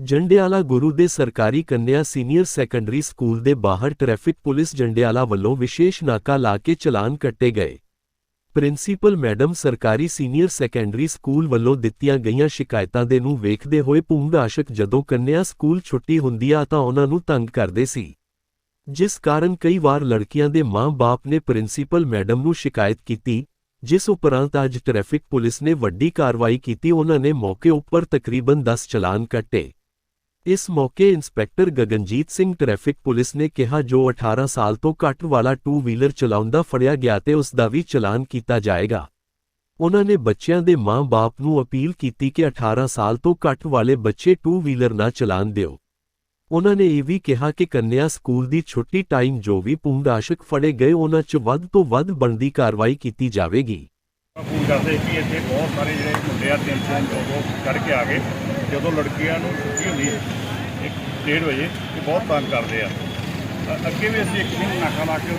ਜੰਡਿਆਲਾ ਗੁਰੂ ਦੇ ਸਰਕਾਰੀ ਕੰਨਿਆ senior secondary school ਦੇ ਬਾਹਰ ਟ੍ਰੈਫਿਕ ਪੁਲਿਸ ਜੰਡਿਆਲਾ ਵੱਲੋਂ ਵਿਸ਼ੇਸ਼ ਨਾਕਾ ਲਾ ਕੇ ਚਲਾਨ ਕੱਟੇ ਗਏ। ਪ੍ਰਿੰਸੀਪਲ ਮੈਡਮ ਸਰਕਾਰੀ ਸੀਨੀਅਰ ਸੈਕੰਡਰੀ ਸਕੂਲ ਵੱਲੋਂ ਦਿੱਤੀਆਂ ਗਈਆਂ ਸ਼ਿਕਾਇਤਾਂ ਦੇ ਨੂੰ ਵੇਖਦੇ ਹੋਏ ਭੂੰਗ ਆਸ਼ਕ ਜਦੋਂ ਕੰਨਿਆ ਸਕੂਲ ਛੁੱਟੀ ਹੁੰਦੀ ਆ ਤਾਂ ਉਹਨਾਂ ਨੂੰ ਤੰਗ ਕਰਦੇ ਸੀ। ਜਿਸ ਕਾਰਨ ਕਈ ਵਾਰ ਲੜਕੀਆਂ ਦੇ ਮਾਂ-ਬਾਪ ਨੇ ਪ੍ਰਿੰਸੀਪਲ ਮੈਡਮ ਨੂੰ ਸ਼ਿਕਾਇਤ ਕੀਤੀ, ਜਿਸ ਉਪਰੰਤ ਅੱਜ ਟ੍ਰੈਫਿਕ ਪੁਲਿਸ ਨੇ ਵੱਡੀ ਕਾਰਵਾਈ ਕੀਤੀ। ਉਹਨਾਂ ਨੇ ਮੌਕੇ ਉੱਪਰ ਤਕਰੀਬਨ 10 ਚਲਾਨ ਕੱਟੇ। ਇਸ ਮੌਕੇ inspector Gaganjeet Singh traffic police ਨੇ ਕਿਹਾ, ਜੋ 18 ਸਾਲ ਤੋਂ ਘੱਟ ਵਾਲਾ ਟੂ ਵੀਲਰ ਚਲਾਉਂਦਾ ਫੜਿਆ ਗਿਆ ਤੇ ਉਸ ਦਾ ਵੀ ਚਲਾਨ ਕੀਤਾ ਜਾਏਗਾ। ਉਹਨਾਂ ਨੇ ਬੱਚਿਆਂ ਦੇ ਮਾਂ-ਬਾਪ ਨੂੰ ਅਪੀਲ ਕੀਤੀ ਕਿ 18 ਸਾਲ ਤੋਂ ਘੱਟ ਵਾਲੇ ਬੱਚੇ ਟੂ ਵੀਲਰ ਨਾ ਚਲਾਨ ਦਿਓ। ਉਹਨਾਂ ਨੇ ਇਹ ਵੀ ਕਿਹਾ ਕਿ ਕੰਨਿਆ ਸਕੂਲ ਦੀ ਛੁੱਟੀ ਟਾਈਮ ਜੋ ਵੀ ਪੁੰਗਾਸ਼ਕ ਫੜੇ ਗਏ, ਉਹਨਾਂ 'ਚ ਵੱਧ ਤੋਂ ਵੱਧ ਬਣਦੀ ਕਾਰਵਾਈ ਕੀਤੀ ਜਾਵੇਗੀ। ਕਰਦੇ ਕਿ ਇੱਥੇ ਬਹੁਤ ਸਾਰੇ ਜਿਹੜੇ ਮੁੰਡੇ ਆ ਤਿੰਨ ਤਿੰਨ ਦੋ ਦੋ ਕੇ ਆ ਗਏ। ਜਦੋਂ ਲੜਕੀਆਂ ਨੂੰ ਛੁੱਟੀ ਹੁੰਦੀ ਇੱਕ ਡੇਢ ਵਜੇ ਇਹ ਬਹੁਤ ਤੰਗ ਕਰਦੇ ਆ। ਅੱਗੇ ਵੀ ਅਸੀਂ ਇੱਕ ਦਿਨ ਨਾਕਾ ਲਾ ਕੇ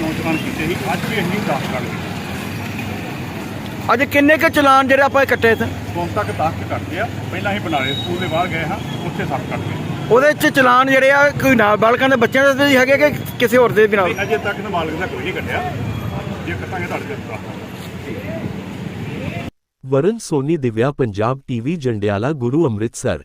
ਨੌਜਵਾਨ ਕੀਤੇ ਸੀ ਅੱਜ ਵੀ ਅਸੀਂ 10 ਕੱਢ ਗਏ ਅੱਜ ਕਿੰਨੇ ਕੁ ਚਲਾਨ ਜਿਹੜੇ ਆਪਾਂ ਕੱਟੇ ਇੱਥੇ? ਹੁਣ ਤੱਕ 10 ਕੁ ਕੱਟਦੇ ਆ ਪਹਿਲਾਂ ਅਸੀਂ ਬਨਾਲੇ ਸਕੂਲ ਦੇ ਬਾਹਰ ਗਏ ਹਾਂ ਉੱਥੇ 7 ਕੱਟ ਗਏ ਉਹਦੇ ਚ ਚਲਾਨ ਜਿਹੜੇ ਆ ਕੋਈ ਨਾਲ ਬਾਲਕਾਂ ਦੇ ਬੱਚਿਆਂ ਦੇ ਹੈਗੇ ਕਿ ਕਿਸੇ ਹੋਰ ਦੇ ਨਹੀਂ ਅਜੇ ਤੱਕ ਨਾਬਾਲਗ ਦਾ ਕੋਈ ਨਹੀਂ ਕੱਟਿਆ ਜੇ ਕੱਟਾਂਗੇ ਤੁਹਾਡੇ ਤੇ ਦੱਸ ਵਰਨ ਸੋਨੀ ਦਿਵਿਆ ਪੰਜਾਬ ਟੀਵੀ ਜੰਡਿਆਲਾ ਗੁਰੂ ਅੰਮ੍ਰਿਤਸਰ।